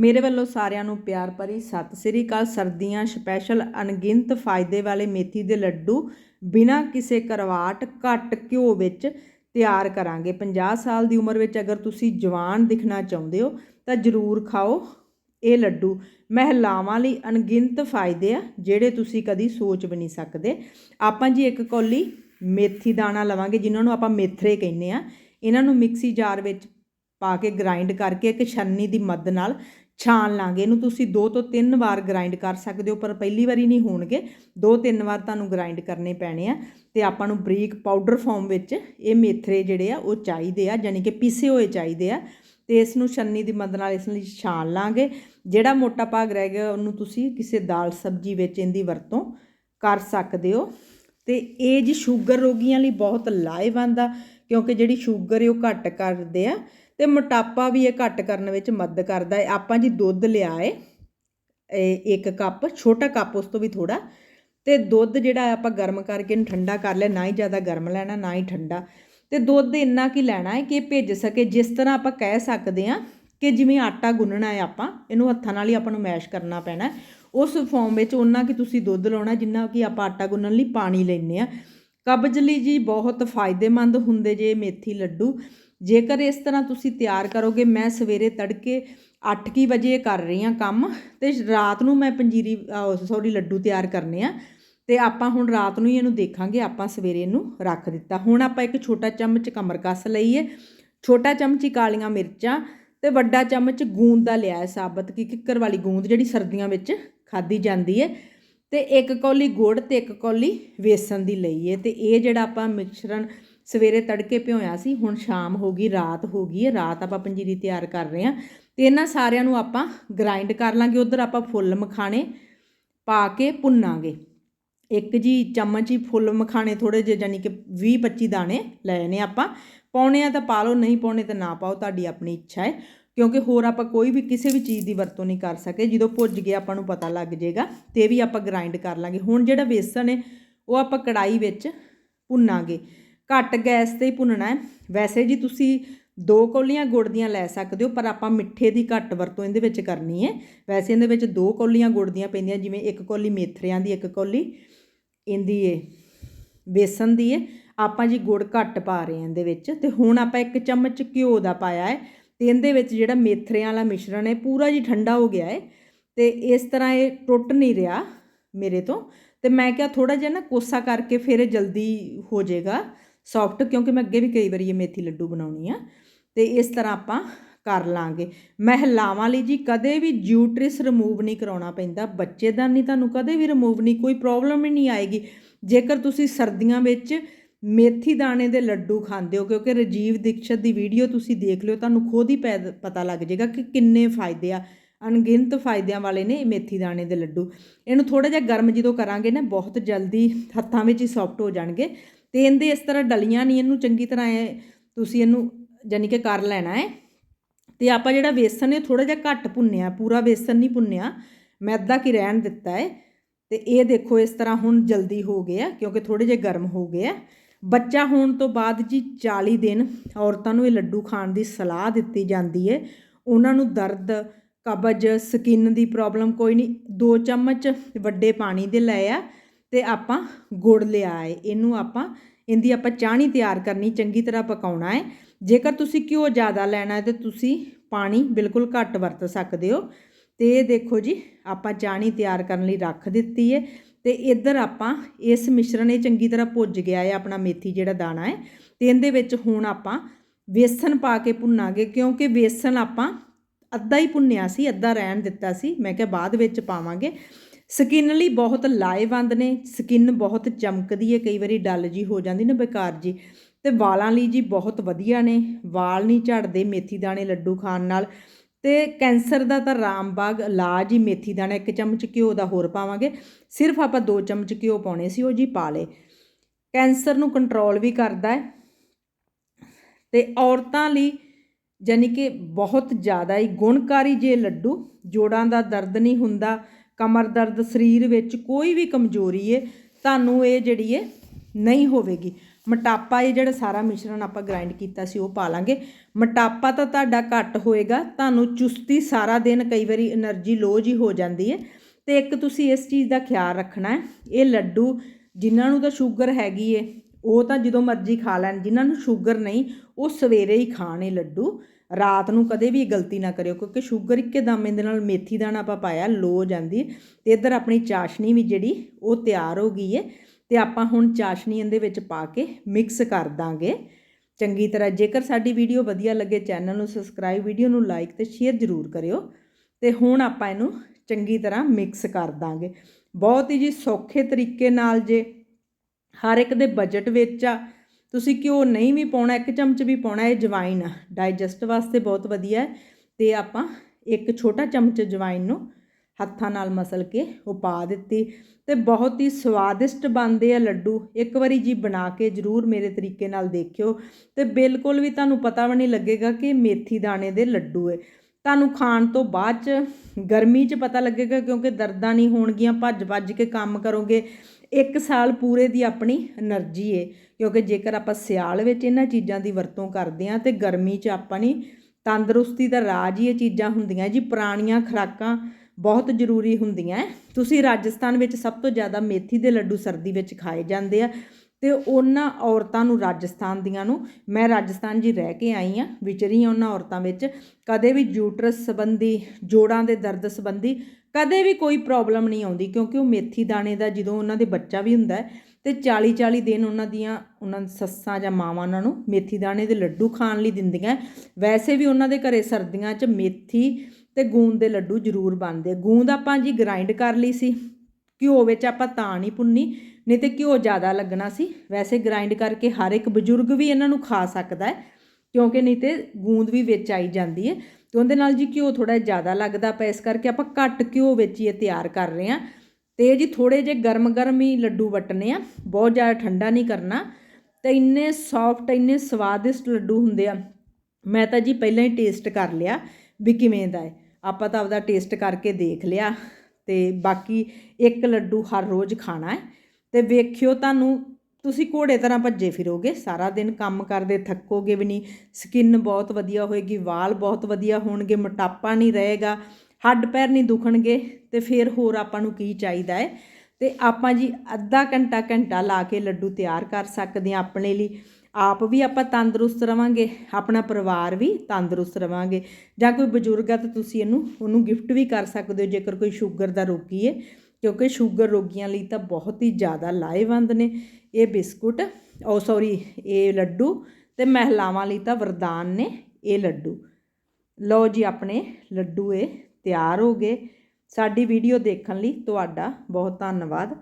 ਮੇਰੇ ਵੱਲੋਂ ਸਾਰਿਆਂ ਨੂੰ ਪਿਆਰ ਭਰੀ ਸਤਿ ਸ੍ਰੀ ਅਕਾਲ। ਸਰਦੀਆਂ ਸਪੈਸ਼ਲ ਅਣਗਿਣਤ ਫਾਇਦੇ ਵਾਲੇ ਮੇਥੀ ਦੇ ਲੱਡੂ ਬਿਨਾਂ ਕਿਸੇ ਕਰਵਾਟ ਘੱਟ ਘਿਓ ਵਿੱਚ ਤਿਆਰ ਕਰਾਂਗੇ। 50 ਸਾਲ ਦੀ ਉਮਰ ਵਿੱਚ ਅਗਰ ਤੁਸੀਂ ਜਵਾਨ ਦਿਖਣਾ ਚਾਹੁੰਦੇ ਹੋ, ਤਾਂ ਜ਼ਰੂਰ ਖਾਓ ਇਹ ਲੱਡੂ। ਮਹਿਲਾਵਾਂ ਲਈ ਅਣਗਿਣਤ ਫਾਇਦੇ ਆ, ਜਿਹੜੇ ਤੁਸੀਂ ਕਦੀ ਸੋਚ ਵੀ ਨਹੀਂ ਸਕਦੇ। ਆਪਾਂ ਜੀ ਇੱਕ ਕੌਲੀ ਮੇਥੀ ਦਾਣਾ ਲਵਾਂਗੇ, ਜਿਨ੍ਹਾਂ ਨੂੰ ਆਪਾਂ ਮੇਥਰੇ ਕਹਿੰਦੇ ਆ। ਇਹਨਾਂ ਨੂੰ ਮਿਕਸੀ ਜਾਰ ਵਿੱਚ ਪਾ ਕੇ ਗ੍ਰਾਈਂਡ ਕਰਕੇ ਇੱਕ ਛੰਨੀ ਦੀ ਮਦਦ ਨਾਲ ਛਾਣ ਲਾਂਗੇ। ਇਹਨੂੰ ਤੁਸੀਂ ਦੋ ਤੋਂ ਤਿੰਨ ਵਾਰ ਗ੍ਰਾਈਂਡ ਕਰ ਸਕਦੇ ਹੋ, ਪਰ ਪਹਿਲੀ ਵਾਰੀ ਨਹੀਂ ਹੋਣਗੇ। ਦੋ ਤਿੰਨ ਵਾਰ ਤੁਹਾਨੂੰ ਗ੍ਰਾਈਂਡ ਕਰਨੇ ਪੈਣੇ ਆ ਤੇ ਆਪਾਂ ਨੂੰ ਬਰੀਕ ਪਾਊਡਰ ਫਾਰਮ ਵਿੱਚ ਇਹ ਮੇਥਰੇ ਜਿਹੜੇ ਆ, ਉਹ ਚਾਹੀਦੇ ਆ ਯਾਨੀ ਕਿ ਪੀਸੇ ਹੋਏ ਚਾਹੀਦੇ ਆ ਤੇ ਇਸ ਨੂੰ ਛੰਨੀ ਦੀ ਮਦਦ ਨਾਲ ਇਸ ਲਈ ਛਾਣ ਲਾਂਗੇ। ਜਿਹੜਾ ਮੋਟਾ ਭਾਗ ਰਹਿ ਗਿਆ, ਉਹਨੂੰ ਤੁਸੀਂ ਕਿਸੇ ਦਾਲ ਸਬਜ਼ੀ ਵਿੱਚ ਇਹਦੀ ਵਰਤੋਂ ਕਰ ਸਕਦੇ ਹੋ। ਤੇ ਇਹ ਜੀ ਸ਼ੂਗਰ ਰੋਗੀਆਂ ਲਈ ਬਹੁਤ ਲਾਹੇਵੰਦ ਆ, ਕਿਉਂਕਿ ਜਿਹੜੀ ਸ਼ੂਗਰ ਹੈ ਉਹ ਘੱਟ ਕਰਦੇ ਆ। ਤੇ ਮੋਟਾਪਾ ਵੀ ਇਹ ਘੱਟ ਕਰਨ ਵਿੱਚ ਮਦਦ ਕਰਦਾ ਹੈ। ਆਪਾਂ ਜੀ ਦੁੱਧ ਲਿਆ ਹੈ ਇਹ ਇੱਕ ਕੱਪ, ਛੋਟਾ ਕੱਪ ਉਸ ਤੋਂ ਵੀ ਥੋੜਾ ਤੇ ਦੁੱਧ ਜਿਹੜਾ ਆਪਾਂ ਗਰਮ ਕਰਕੇ ਇਹਨੂੰ ਠੰਡਾ ਕਰ ਲਿਆ, ਨਾ ਹੀ ਜ਼ਿਆਦਾ ਗਰਮ ਲੈਣਾ, ਨਾ ਹੀ ਠੰਡਾ। ਤੇ ਦੁੱਧ ਇੰਨਾ ਕੀ ਲੈਣਾ ਹੈ ਕਿ ਭਿੱਜ ਸਕੇ। ਜਿਸ ਤਰ੍ਹਾਂ ਆਪਾਂ ਕਹਿ ਸਕਦੇ ਹਾਂ ਕਿ ਜਿਵੇਂ ਆਟਾ ਗੁੰਨਣਾ ਹੈ ਆਪਾਂ, ਇਹਨੂੰ ਹੱਥਾਂ ਨਾਲ ਹੀ ਆਪਾਂ ਨੂੰ ਮੈਸ਼ ਕਰਨਾ ਪੈਣਾ ਉਸ ਫਾਰਮ ਵਿੱਚ ਉਹਨਾਂ ਕਿ ਤੁਸੀਂ ਦੁੱਧ ਲਾਉਣਾ, ਜਿੰਨਾ ਕਿ ਆਪਾਂ ਆਟਾ ਗੁੰਨਣ ਲਈ ਪਾਣੀ ਲੈਂਦੇ ਆ ਕਬਜ਼ ਲਈ ਜੀ ਬਹੁਤ ਫਾਇਦੇਮੰਦ ਹੁੰਦੇ ਜੇ ਮੇਥੀ ਲੱਡੂ। ਜੇਕਰ ਇਸ ਤਰ੍ਹਾਂ ਤੁਸੀਂ ਤਿਆਰ ਕਰੋਗੇ, ਮੈਂ ਸਵੇਰੇ ਤੜਕੇ 8:00 ਵਜੇ ਕਰ ਰਹੀ ਹਾਂ ਕੰਮ ਤੇ ਰਾਤ ਨੂੰ ਮੈਂ ਪੰਜੀਰੀ ਸੌਰੀ ਲੱਡੂ ਤਿਆਰ ਕਰਨੇ ਆ ਤੇ ਆਪਾਂ ਹੁਣ ਰਾਤ ਨੂੰ ਹੀ ਇਹਨੂੰ ਦੇਖਾਂਗੇ, ਆਪਾਂ ਸਵੇਰੇ ਇਹਨੂੰ ਰੱਖ ਦਿੱਤਾ। ਹੁਣ ਆਪਾਂ ਇੱਕ ਛੋਟਾ ਚਮਚ ਕਮਰਕਸ ਲਈਏ ਛੋਟਾ ਚਮਚ ਹੀ ਕਾਲੀਆਂ ਮਿਰਚਾਂ ਤੇ ਵੱਡਾ ਚਮਚ ਗੂੰਦ ਦਾ ਲਿਆ ਹੈ ਸਾਬਤ, ਕਿ ਕਿੱਕਰ ਵਾਲੀ ਗੂੰਦ ਜਿਹੜੀ ਸਰਦੀਆਂ ਵਿੱਚ ਖਾਦੀ ਜਾਂਦੀ ਹੈ ਤੇ ਇੱਕ ਕੌਲੀ ਗੁੜ ਤੇ ਇੱਕ ਕੌਲੀ ਵੇਸਣ ਦੀ ਲਈਏ ਹੈ ਤੇ ਇਹ ਜਿਹੜਾ ਆਪਾਂ ਮਿਸ਼ਰਣ ਸਵੇਰੇ ਤੜਕੇ ਭਿਓਇਆ ਸੀ, ਹੁਣ ਸ਼ਾਮ ਹੋ ਗਈ, ਰਾਤ ਹੋ ਗਈ ਹੈ, ਰਾਤ ਆਪਾਂ ਪੰਜੀਰੀ ਤਿਆਰ ਕਰ ਰਹੇ ਹਾਂ। ਤੇ ਇਹਨਾਂ ਸਾਰਿਆਂ ਨੂੰ ਆਪਾਂ ਗ੍ਰਾਈਂਡ ਕਰ ਲਾਂਗੇ, ਉਧਰ ਆਪਾਂ ਫੁੱਲ ਮਖਾਣੇ ਪਾ ਕੇ ਭੁੰਨਾਂਗੇ। ਇੱਕ ਜੀ ਚਮਚ ਹੀ ਫੁੱਲ ਮਖਾਣੇ ਥੋੜੇ ਜਿਹੇ ਯਾਨੀ ਕਿ 20 25 ਦਾਣੇ ਲਏ ਨੇ ਆਪਾਂ। ਪਾਉਣੇ ਆ ਤਾਂ ਪਾ ਲਓ, ਨਹੀਂ ਪਾਉਣੇ ਤਾਂ ਨਾ ਪਾਓ, ਤੁਹਾਡੀ ਆਪਣੀ ਇੱਛਾ ਹੈ। ਕਿਉਂਕਿ ਹੋਰ ਆਪਾਂ ਕੋਈ ਵੀ ਕਿਸੇ ਵੀ ਚੀਜ਼ ਦੀ ਵਰਤੋਂ ਨਹੀਂ ਕਰ ਸਕੇ, ਜਦੋਂ ਭੁੱਜ ਗਿਆ ਆਪਾਂ ਨੂੰ ਪਤਾ ਲੱਗ ਜਾਏਗਾ, ਤੇ ਵੀ ਆਪਾਂ ਗ੍ਰਾਈਂਡ ਕਰ ਲਾਂਗੇ। ਹੁਣ ਜਿਹੜਾ ਵੇਸਣ ਹੈ, ਉਹ ਆਪਾਂ ਕੜਾਈ ਵਿੱਚ ਭੁੰਨਾਂਗੇ। ਘੱਟ ਗੈਸ ਤੇ ਹੀ ਭੁੰਨਣਾ ਹੈ। ਵੈਸੇ ਜੀ ਤੁਸੀਂ ਦੋ ਕੌਲੀਆਂ ਗੁੜ ਦੀਆਂ ਲੈ ਸਕਦੇ ਹੋ, ਪਰ ਆਪਾਂ ਮਿੱਠੇ ਦੀ ਘੱਟ ਵਰਤੋਂ ਇਹਦੇ ਵਿੱਚ ਕਰਨੀ ਹੈ। ਵੈਸੇ ਇਹਦੇ ਵਿੱਚ ਦੋ ਕੌਲੀਆਂ ਗੁੜ ਦੀਆਂ ਪੈਂਦੀਆਂ, ਜਿਵੇਂ ਇੱਕ ਕੌਲੀ ਮੇਥਰਿਆਂ ਦੀ, ਇੱਕ ਕੌਲੀ ਇਹਦੀ ਏ, ਬੇਸਨ ਦੀ ਏ। ਆਪਾਂ ਜੀ ਗੁੜ ਘੱਟ ਪਾ ਰਹੇ ਹਾਂ ਇਹਦੇ ਵਿੱਚ ਤੇ ਹੁਣ ਆਪਾਂ ਇੱਕ ਚਮਚ ਘਿਓ ਦਾ ਪਾਇਆ ਹੈ ਤੇ ਇਹਦੇ ਵਿੱਚ ਜਿਹੜਾ ਮੇਥਰਿਆਂ ਵਾਲਾ ਮਿਸ਼ਰਣ ਹੈ, ਪੂਰਾ ਜੀ ਠੰਡਾ ਹੋ ਗਿਆ ਹੈ ਤੇ ਇਸ ਤਰ੍ਹਾਂ ਇਹ ਟੁੱਟ ਨਹੀਂ ਰਿਹਾ ਮੇਰੇ ਤੋਂ। ਤੇ ਮੈਂ ਕਿਹਾ ਥੋੜਾ ਜਿਹਾ ਨਾ ਕੋਸਾ ਕਰਕੇ ਫਿਰ ਜਲਦੀ ਹੋ ਜਾਏਗਾ। ਸੌਫਟ ਕਿਉਂਕਿ ਮੈਂ ਅੱਗੇ ਵੀ ਕਈ ਵਾਰੀ ਇਹ ਮੇਥੀ ਲੱਡੂ ਬਣਾਉਣੀ ਆ, ਤੇ ਇਸ ਤਰ੍ਹਾਂ ਆਪਾਂ ਕਰ ਲਾਂਗੇ। ਮਹਿਲਾਵਾਂ ਲਈ ਜੀ ਕਦੇ ਵੀ ਜਿਊਟ੍ਰਿਸ ਰਿਮੂਵ ਨਹੀਂ ਕਰਾਉਣਾ ਪੈਂਦਾ ਬੱਚੇ ਦਾ ਨਹੀਂ ਤੁਹਾਨੂੰ ਕਦੇ ਵੀ ਰਿਮੂਵ ਨਹੀਂ, ਕੋਈ ਪ੍ਰੋਬਲਮ ਹੀ ਨਹੀਂ ਆਏਗੀ। ਜੇਕਰ ਤੁਸੀਂ ਸਰਦੀਆਂ ਵਿੱਚ ਮੇਥੀ ਦਾਣੇ ਦੇ ਲੱਡੂ ਖਾਂਦੇ ਹੋ, ਕਿਉਂਕਿ ਰਜੀਵ ਦੀਕਸ਼ਤ ਦੀ ਵੀਡੀਓ ਤੁਸੀਂ ਦੇਖ ਲਿਓ, ਤੁਹਾਨੂੰ ਖੁਦ ਹੀ ਪੈ- ਪਤਾ ਲੱਗ ਜਾਏਗਾ ਕਿ ਕਿੰਨੇ ਫਾਇਦੇ ਆ, ਅਣਗਿਣਤ ਫਾਇਦਿਆਂ ਵਾਲੇ ਨੇ ਮੇਥੀ ਦਾਣੇ ਦੇ ਲੱਡੂ। ਇਹਨੂੰ ਥੋੜਾ ਜਿਹਾ ਗਰਮ ਜਦੋਂ ਕਰਾਂਗੇ ਨਾ, ਬਹੁਤ ਜਲਦੀ ਹੱਥਾਂ ਵਿੱਚ ਹੀ ਸੌਫਟ ਹੋ ਜਾਣਗੇ। ਤੇ ਇਹਦੇ ਇਸ ਤਰ੍ਹਾਂ ਡਲੀਆਂ ਨਹੀਂ, ਇਹਨੂੰ ਚੰਗੀ ਤਰ੍ਹਾਂ ਤੁਸੀਂ ਇਹਨੂੰ ਯਾਨੀ ਕਿ ਕਰ ਲੈਣਾ ਹੈ। ਤੇ ਆਪਾਂ ਜਿਹੜਾ ਵੇਸਣ ਹੈ ਥੋੜਾ ਜਿਹਾ ਘੱਟ ਭੁੰਨਿਆ, ਪੂਰਾ ਵੇਸਣ ਨਹੀਂ ਭੁੰਨਿਆ, ਮੈਦਾ ਕੀ ਰਹਿਣ ਦਿੱਤਾ ਹੈ। ਤੇ ਇਹ ਦੇਖੋ ਇਸ ਤਰ੍ਹਾਂ ਹੁਣ ਜਲਦੀ ਹੋ ਗਿਆ, ਕਿਉਂਕਿ ਥੋੜੇ ਜਿਹਾ ਗਰਮ ਹੋ ਗਿਆ ਬੱਚਾ ਹੋਣ ਤੋਂ ਬਾਅਦ ਜੀ 40 ਦਿਨ ਔਰਤਾਂ ਨੂੰ ਇਹ ਲੱਡੂ ਖਾਣ ਦੀ ਸਲਾਹ ਦਿੱਤੀ ਜਾਂਦੀ ਹੈ। ਉਹਨਾਂ ਨੂੰ ਦਰਦ, ਕਬਜ਼, ਸਕਿਨ ਦੀ ਪ੍ਰੋਬਲਮ ਕੋਈ ਨਹੀਂ, ਦੋ ਚਮਚ ਵੱਡੇ ਪਾਣੀ ਦੇ ਲਏ ਆ। ਤੇ ਆਪਾਂ ਗੁੜ ਲਿਆ ਹੈ ਇਹਨੂੰ ਆਪਾਂ, ਇਹਦੀ ਆਪਾਂ ਚਾਹਣੀ ਤਿਆਰ ਕਰਨੀ, ਚੰਗੀ ਤਰ੍ਹਾਂ ਪਕਾਉਣਾ ਹੈ ਜੇਕਰ ਤੁਸੀਂ ਘਿਓ ਜ਼ਿਆਦਾ ਲੈਣਾ ਹੈ ਤੇ ਤੁਸੀਂ ਪਾਣੀ ਬਿਲਕੁਲ ਘੱਟ ਵਰਤ ਸਕਦੇ ਹੋ। ਤੇ ਇਹ ਦੇਖੋ ਜੀ, ਆਪਾਂ ਚਾਹਣੀ ਤਿਆਰ ਕਰਨ ਲਈ ਰੱਖ ਦਿੱਤੀ ਹੈ ਤੇ ਇੱਧਰ ਆਪਾਂ ਇਸ ਮਿਸ਼ਰਣ ਇਹ ਚੰਗੀ ਤਰ੍ਹਾਂ ਭੁੱਜ ਗਿਆ ਹੈ ਆਪਣਾ ਮੇਥੀ ਜਿਹੜਾ ਦਾਣਾ ਹੈ ਤੇ ਇਹਦੇ ਵਿੱਚ ਹੁਣ ਆਪਾਂ ਵੇਸਣ ਪਾ ਕੇ ਭੁੰਨਾਂਗੇ, ਕਿਉਂਕਿ ਵੇਸਣ ਆਪਾਂ ਅੱਧਾ ਹੀ ਭੁੰਨਿਆ ਸੀ, ਅੱਧਾ ਰਹਿਣ ਦਿੱਤਾ ਸੀ। ਮੈਂ ਕਿਹਾ ਬਾਅਦ ਵਿੱਚ ਪਾਵਾਂਗੇ। ਸਕਿਨ ਲਈ ਬਹੁਤ ਲਾਹੇਵੰਦ ਨੇ ਸਕਿਨ ਬਹੁਤ ਚਮਕਦੀ ਹੈ, ਕਈ ਵਾਰੀ ਡਲ ਜੀ ਹੋ ਜਾਂਦੀ ਨਾ ਬੇਕਾਰ ਜੀ ਤੇ ਵਾਲਾਂ ਲਈ ਜੀ ਬਹੁਤ ਵਧੀਆ ਨੇ, ਵਾਲ ਨਹੀਂ ਝੜਦੇ ਮੇਥੀ ਦਾਣੇ ਲੱਡੂ ਖਾਣ ਨਾਲ। ਤੇ ਕੈਂਸਰ ਦਾ ਤਾਂ ਰਾਮਬਾਗ ਇਲਾਜ ਹੀ ਮੇਥੀ ਦਾਣਾ ਇੱਕ ਚਮਚ ਘਿਓ ਦਾ ਹੋਰ ਪਾਵਾਂਗੇ, ਸਿਰਫ ਆਪਾਂ ਦੋ ਚਮਚ ਘਿਓ ਪਾਉਣੇ ਸੀ, ਉਹ ਜੀ ਪਾ ਲੇ ਕੈਂਸਰ ਨੂੰ ਕੰਟਰੋਲ ਵੀ ਕਰਦਾ ਹੈ। ਤੇ ਔਰਤਾਂ ਲਈ ਯਾਨੀ ਕਿ ਬਹੁਤ ਜ਼ਿਆਦਾ ਹੀ ਗੁਣਕਾਰੀ ਜੇ ਲੱਡੂ, ਜੋੜਾਂ ਦਾ ਦਰਦ ਨਹੀਂ ਹੁੰਦਾ ਕਮਰ ਦਰਦ ਸਰੀਰ ਵਿੱਚ ਕੋਈ ਵੀ ਕਮਜ਼ੋਰੀ ਹੈ ਤੁਹਾਨੂੰ ਇਹ ਜਿਹੜੀ ਹੈ ਨਹੀਂ ਹੋਵੇਗੀ। ਮੋਟਾਪਾ ਇਹ ਜਿਹੜਾ ਸਾਰਾ ਮਿਸ਼ਰਣ ਆਪਾਂ ਗ੍ਰਾਈਂਡ ਕੀਤਾ ਸੀ, ਉਹ ਪਾ ਲਾਂਗੇ। ਮੋਟਾਪਾ ਤਾਂ ਤੁਹਾਡਾ ਘੱਟ ਹੋਏਗਾ, ਤੁਹਾਨੂੰ ਚੁਸਤੀ ਸਾਰਾ ਦਿਨ ਕਈ ਵਾਰੀ એનર્ਜੀ ਲੋ ਜੀ ਹੋ ਜਾਂਦੀ ਹੈ ਤੇ ਇੱਕ ਤੁਸੀਂ ਇਸ ਚੀਜ਼ ਦਾ ਖਿਆਲ ਰੱਖਣਾ ਹੈ ਇਹ ਲੱਡੂ ਜਿਨ੍ਹਾਂ ਨੂੰ ਤਾਂ ਸ਼ੂਗਰ ਹੈਗੀ ਹੈ ਉਹ ਤਾਂ ਜਦੋਂ ਮਰਜ਼ੀ ਖਾ ਲੈਣ, ਜਿਨ੍ਹਾਂ ਨੂੰ ਸ਼ੂਗਰ ਨਹੀਂ, ਉਹ ਸਵੇਰੇ ਹੀ ਖਾਣ ਇਹ ਲੱਡੂ। ਰਾਤ ਨੂੰ ਕਦੇ ਵੀ ਗਲਤੀ ਨਾ ਕਰਿਓ, ਕਿਉਂਕਿ ਸ਼ੂਗਰ ਇੱਕਦਮ ਇਹਦੇ ਨਾਲ ਮੇਥੀ ਦਾਣਾ ਆਪਾਂ ਪਾਇਆ, ਲੋ ਹੋ ਜਾਂਦੀ ਹੈ। ਤੇ ਇੱਧਰ ਆਪਣੀ ਚਾਸ਼ਨੀ ਵੀ ਜਿਹੜੀ ਉਹ ਤਿਆਰ ਹੋ ਗਈ ਹੈ ਤੇ ਆਪਾਂ ਹੁਣ ਚਾਸ਼ਨੀ ਇਹਦੇ ਵਿੱਚ ਪਾ ਕੇ ਮਿਕਸ ਕਰ ਦਾਂਗੇ। ਚੰਗੀ ਤਰ੍ਹਾਂ ਜੇਕਰ ਸਾਡੀ ਵੀਡੀਓ ਵਧੀਆ ਲੱਗੇ, ਚੈਨਲ ਨੂੰ ਸਬਸਕ੍ਰਾਈਬ, ਵੀਡੀਓ ਨੂੰ ਲਾਈਕ ਤੇ ਸ਼ੇਅਰ ਜ਼ਰੂਰ ਕਰਿਓ। ਤੇ ਹੁਣ ਆਪਾਂ ਇਹਨੂੰ ਚੰਗੀ ਤਰ੍ਹਾਂ ਮਿਕਸ ਕਰ ਦਾਂਗੇ। ਬਹੁਤ ਹੀ ਜੀ ਸੌਖੇ ਤਰੀਕੇ ਨਾਲ ਜੇ ਹਰ ਇੱਕ ਦੇ ਬਜਟ ਵਿੱਚ ਆ ਤੁਸੀਂ ਘਿਓ ਨਹੀਂ ਵੀ ਪਾਉਣਾ, ਇੱਕ ਚਮਚ ਵੀ ਪਾਉਣਾ, ਇਹ ਜਵਾਈਨ ਆ। ਡਾਈਜੈਸਟ ਵਾਸਤੇ ਬਹੁਤ ਵਧੀਆ ਹੈ। ਤੇ ਆਪਾਂ ਇੱਕ ਛੋਟਾ ਚਮਚ ਜਵਾਈਨ ਨੂੰ ਹੱਥਾਂ ਨਾਲ ਮਸਲ ਕੇ ਉਹ ਪਾ ਦਿੱਤੀ। ਤੇ ਬਹੁਤ ਹੀ ਸਵਾਦਿਸ਼ਟ ਬਣਦੇ ਆ ਲੱਡੂ। ਇੱਕ ਵਾਰੀ ਜੀ ਬਣਾ ਕੇ ਜਰੂਰ ਮੇਰੇ ਤਰੀਕੇ ਨਾਲ ਦੇਖਿਓ। ਤੇ ਬਿਲਕੁਲ ਵੀ ਤੁਹਾਨੂੰ ਪਤਾ ਵੀ ਨਹੀਂ ਲੱਗੇਗਾ ਕਿ ਮੇਥੀ ਦਾਣੇ ਦੇ ਲੱਡੂ ਏ ਤੁਹਾਨੂੰ ਖਾਣ ਤੋਂ ਬਾਅਦ ਚ ਗਰਮੀ 'ਚ ਪਤਾ ਲੱਗੇਗਾ ਕਿਉਂਕਿ ਦਰਦਾਂ ਨਹੀਂ ਹੋਣਗੀਆਂ ਭੱਜ ਭੱਜ ਕੇ ਕੰਮ ਕਰੋਗੇ। ਇੱਕ ਸਾਲ ਪੂਰੇ ਦੀ ਆਪਣੀ એનર્ਜੀ ਏ, ਕਿਉਂਕਿ ਜੇਕਰ ਆਪਾਂ ਸਿਆਲ ਵਿੱਚ ਇਹਨਾਂ ਚੀਜ਼ਾਂ ਦੀ ਵਰਤੋਂ ਕਰਦੇ ਆ ਤੇ ਗਰਮੀ 'ਚ ਆਪਾਂ ਨਹੀਂ ਤੰਦਰੁਸਤੀ ਦਾ ਰਾਜ ਹੀ ਇਹ ਚੀਜ਼ਾਂ ਹੁੰਦੀਆਂ ਜੀ, ਪੁਰਾਣੀਆਂ ਖਰਾਕਾਂ ਬਹੁਤ ਜ਼ਰੂਰੀ ਹੁੰਦੀਆਂ ਤੁਸੀਂ ਰਾਜਸਥਾਨ ਵਿੱਚ ਸਭ ਤੋਂ ਜ਼ਿਆਦਾ ਮੇਥੀ ਦੇ ਲੱਡੂ ਸਰਦੀ ਵਿੱਚ ਖਾਏ ਜਾਂਦੇ ਆ ਤੇ ਉਹਨਾਂ ਔਰਤਾਂ ਨੂੰ, ਰਾਜਸਥਾਨ ਦੀਆਂ ਨੂੰ, ਮੈਂ ਰਾਜਸਥਾਨ ਜੀ ਰਹਿ ਕੇ ਆਈ ਆ ਵਿਚਰੀ ਉਹਨਾਂ ਔਰਤਾਂ ਵਿੱਚ ਕਦੇ ਵੀ ਜੂਟਰਸ ਸੰਬੰਧੀ, ਜੋੜਾਂ ਦੇ ਦਰਦ ਸੰਬੰਧੀ ਕਦੇ ਵੀ ਕੋਈ ਪ੍ਰੋਬਲਮ ਨਹੀਂ ਆਉਂਦੀ, ਕਿਉਂਕਿ ਉਹ ਮੇਥੀ ਦਾਣੇ ਦਾ ਜਦੋਂ ਉਹਨਾਂ ਦੇ ਬੱਚਾ ਵੀ ਹੁੰਦਾ ਹੈ, ਤੇ 40 40 ਦਿਨ ਉਹਨਾਂ ਦੀਆਂ, ਉਹਨਾਂ ਸੱਸਾਂ ਜਾਂ ਮਾਵਾਂ ਉਹਨਾਂ ਨੂੰ ਮੇਥੀ ਦਾਣੇ ਦੇ ਲੱਡੂ ਖਾਣ ਲਈ ਦਿੰਦੀਆਂ ਵੈਸੇ ਵੀ ਉਹਨਾਂ ਦੇ ਘਰੇ ਸਰਦੀਆਂ 'ਚ ਮੇਥੀ ਤੇ ਗੂੰਦ ਦੇ ਲੱਡੂ ਜ਼ਰੂਰ ਬਣਦੇ ਗੂੰਦ ਆਪਾਂ ਜੀ ਗ੍ਰਾਈਂਡ ਕਰ ਲਈ ਸੀ, ਘਿਓ ਵਿੱਚ ਆਪਾਂ ਤਾਂ ਨਹੀਂ ਭੁੰਨੀ, ਨਹੀਂ ਤੇ ਘਿਓ ਜ਼ਿਆਦਾ ਲੱਗਣਾ ਸੀ। ਵੈਸੇ ਗ੍ਰਾਈਂਡ ਕਰਕੇ ਹਰ ਇੱਕ ਬਜ਼ੁਰਗ ਵੀ ਇਹਨਾਂ ਨੂੰ ਖਾ ਸਕਦਾ ਹੈ, ਕਿਉਂਕਿ ਨਹੀਂ ਤੇ ਗੂੰਦ ਵੀ ਵਿੱਚ ਆਈ ਜਾਂਦੀ ਹੈ। ਤੇ ਉਹਦੇ ਨਾਲ ਜੀ ਘਿਓ ਥੋੜਾ ਜ਼ਿਆਦਾ ਲੱਗਦਾ ਪਿਆ, ਇਸ ਕਰਕੇ ਆਪਾਂ ਘੱਟ ਘਿਓ ਵਿੱਚ ਹੀ ਇਹ ਤਿਆਰ ਕਰ ਰਹੇ ਹਾਂ। ਤੇ ਜੀ ਥੋੜੇ ਜਿਹੇ ਗਰਮ ਗਰਮ ਹੀ ਲੱਡੂ ਵਟਣੇ ਆ, ਬਹੁਤ ਜ਼ਿਆਦਾ ਠੰਡਾ ਨਹੀਂ ਕਰਨਾ। ਤੇ ਇੰਨੇ ਸੌਫਟ ਇੰਨੇ ਸਵਾਦਿਸ਼ਟ ਲੱਡੂ ਹੁੰਦੇ ਆ, ਮੈਂ ਤਾਂ ਜੀ ਪਹਿਲਾਂ ਹੀ ਟੇਸਟ ਕਰ ਲਿਆ ਵੀ ਕਿਵੇਂ ਦਾ ਹੈ। ਆਪਾਂ ਤਾਂ ਆਪਦਾ ਟੇਸਟ ਕਰਕੇ ਦੇਖ ਲਿਆ ਤੇ ਬਾਕੀ ਇੱਕ ਲੱਡੂ ਹਰ ਰੋਜ਼ ਖਾਣਾ ਹੈ। ਤੇ ਵੇਖਿਓ ਤੁਹਾਨੂੰ ਤੁਸੀਂ ਘੋੜੇ ਤਰ੍ਹਾਂ ਭੱਜੇ ਫਿਰੋਗੇ, ਸਾਰਾ ਦਿਨ ਕੰਮ ਕਰਦੇ ਥੱਕੋਗੇ ਵੀ ਨਹੀਂ ਸਕਿਨ ਬਹੁਤ ਵਧੀਆ ਹੋਏਗੀ, ਵਾਲ ਬਹੁਤ ਵਧੀਆ ਹੋਣਗੇ, ਮੋਟਾਪਾ ਨਹੀਂ ਰਹੇਗਾ, ਹੱਡ ਪੈਰ ਨਹੀਂ ਦੁਖਣਗੇ, ਤੇ ਫਿਰ ਹੋਰ ਆਪਾਂ ਨੂੰ ਕੀ ਚਾਹੀਦਾ ਹੈ? ਤੇ ਆਪਾਂ ਜੀ ਅੱਧਾ ਘੰਟਾ ਘੰਟਾ ਲਾ ਕੇ ਲੱਡੂ ਤਿਆਰ ਕਰ ਸਕਦੇ ਹਾਂ ਆਪਣੇ ਲਈ। ਆਪ ਵੀ ਆਪਾਂ ਤੰਦਰੁਸਤ ਰਵਾਂਗੇ, ਆਪਣਾ ਪਰਿਵਾਰ ਵੀ ਤੰਦਰੁਸਤ ਰਵਾਂਗੇ। ਜਾਂ ਕੋਈ ਬਜ਼ੁਰਗ ਆ ਤਾਂ ਤੁਸੀਂ ਇਹਨੂੰ, ਉਹਨੂੰ ਗਿਫਟ ਵੀ ਕਰ ਸਕਦੇ ਹੋ, ਜੇਕਰ ਕੋਈ ਸ਼ੂਗਰ ਦਾ ਰੋਗੀ ਹੈ, ਕਿਉਂਕਿ ਸ਼ੂਗਰ ਰੋਗੀਆਂ ਲਈ ਤਾਂ ਬਹੁਤ ਹੀ ਜ਼ਿਆਦਾ ਲਾਹੇਵੰਦ ਨੇ। ਇਹ ਬਿਸਕੁਟ, ਉਹ ਸੌਰੀ ਇਹ ਲੱਡੂ ਤੇ ਮਹਿਲਾਵਾਂ ਲਈ ਤਾਂ ਵਰਦਾਨ ਨੇ ਇਹ ਲੱਡੂ। ਲਓ ਜੀ ਆਪਣੇ ਲੱਡੂ ਇਹ ਤਿਆਰ ਹੋ ਗਏ। ਸਾਡੀ ਵੀਡੀਓ ਦੇਖਣ ਲਈ ਤੁਹਾਡਾ ਬਹੁਤ ਧੰਨਵਾਦ।